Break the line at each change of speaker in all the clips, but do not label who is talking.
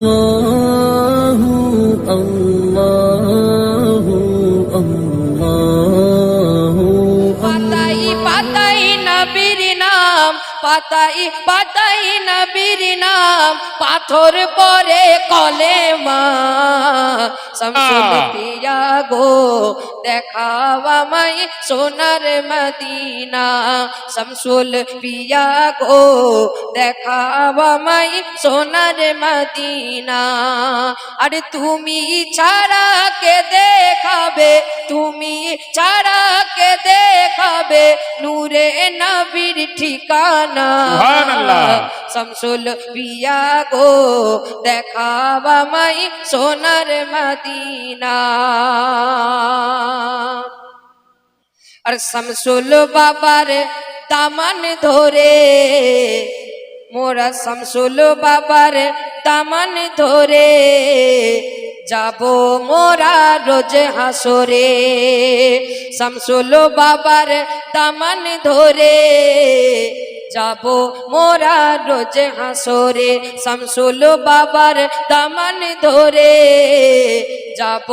الله الله الله
পাতাই পাতাই নবীর নাম পাতাই পাতাই নবীর নাম, পাথর পরে কলেমা শামসুল
আহ।
পিয়া গো, দেখাওয়া মাই সোনার মদিনা শামসুল পিয়া গো, দেখাওয়া মাই সোনার মদিনা আরে তুমি ছাড়া কে দেখাবে, তুমি ছাড়া কে দেখাবে নূরে নবীর ঠিকানা
সুবহানাল্লাহ।
শামসুল পিয়া গো দেখাবা মাই সোনার মদিনা। আর শামসুল বাবার দামান ধরে মোরা শামসুল বাবার দামান ধরে যাব মোরা রোজ হাসরে। শামসুল বাবার দামান ধরে যাব মোরা রোজ হাসরে। শামসুল বাবার দামান ধরে যাব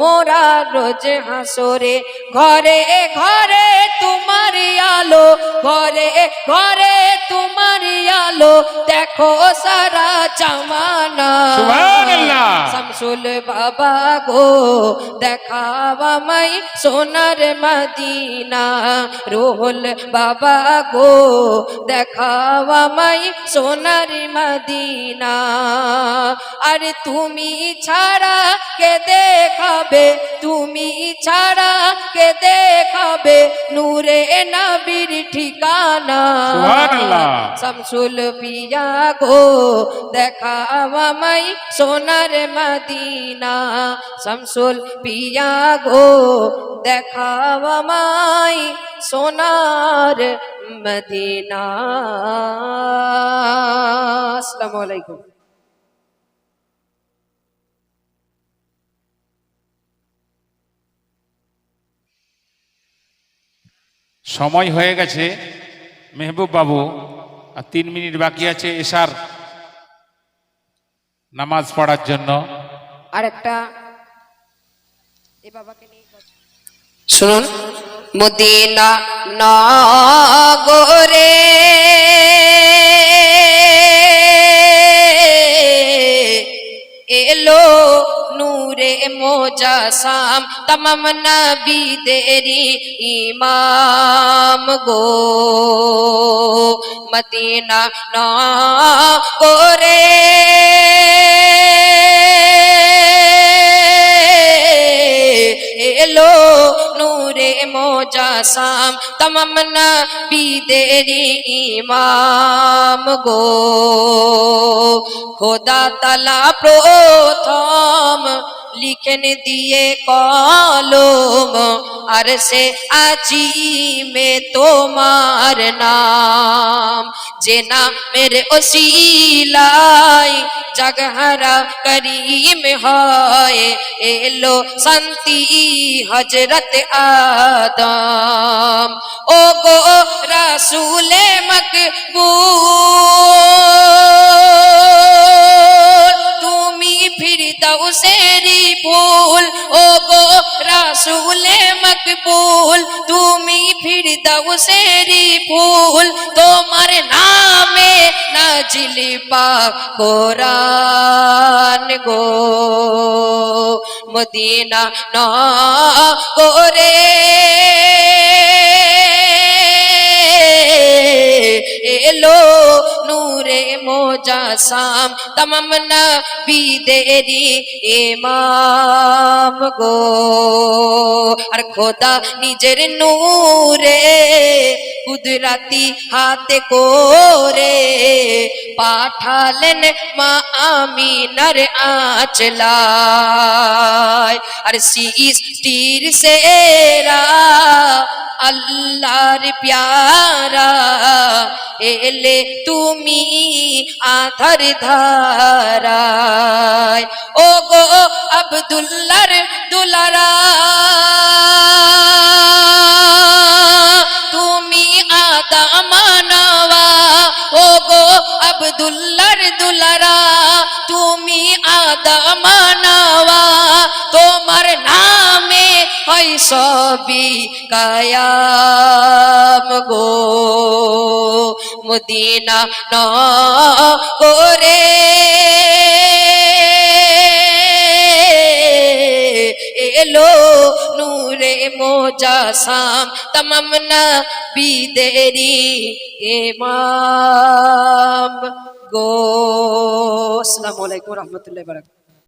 মোরা রোজ হাসরে। ঘরে ঘরে তোমার আলো, ঘরে ঘরে তোমার আলো, দেখো সারা জামানা। শামসুল বাবা গো দেখাবা মাই সোনার মদিনা রোহল বাবা গো দেখাবা মাই সোনার মদিনা আরে তুমি ছাড়া কে দেখাবে তুমি ছাড়া কে দেখাবে নূরে নবীর ঠিকানা। শামসুল পিয়া গো দেখাওয়া মাই সোনার মদিনা, শামসুল পিয়া গো। দেখাওয়া মাই সোনার মদিনা। আসসালামু আলাইকুম।
সময় হয়ে গেছে, মেহবুব বাবু, আর তিন মিনিট বাকি আছে এশার নামাজ পড়ার জন্য।
আরেকটা এই বাবাকে নিয়ে কথা- শুনুন। মদিনা নগরে এলো নূরে মোজাসাম। তমাম নবীদেরি ইমাম গো। মদিনা নগরে এলো নূরে মোজাসাম, তমাম নবীদেরি ইমাম গো। খোদা তালা প্রথম লিখেন দিয়ে কলম, আর সে আজি মে তোমার নাম। যে নামের ওসিলাই জগহরা করিম হয়, এলো শান্তি হজরত আদম। ও গো রাসুলে মকবুল, তুমি ফির দাও সেরি ফুল। ও গো রাসুলে মকবুল, তুমি ফির দাও ফুল তোমার নামে নাজিলি পা কোরআন গো। মদিনা না করে নূরে মোজাসাম তমাম নবীদেরি ইমাম গো আর খোদা নিজের নূরে কুদরাতি হাতে করে পাঠালেন মা আমিনার আচলায় আর সৃষ্টির সেরা আল্লাহর প্যারা এলে তুমি আধার ধারায়। ও গো আবদুল্লার দুলারা, তুমি আদা মানবা ও গো আবদুল্লার দুলারা, তুমি আদমানাওয়া তোমার হয় সবই কায়াম গো। মদিনা ন করে এলো নূরে মোজাসাম, তমাম নবীদেরি ইমাম গো। আসসালামু আলাইকুম রহমতুল্লাহ বারাকাতুহু।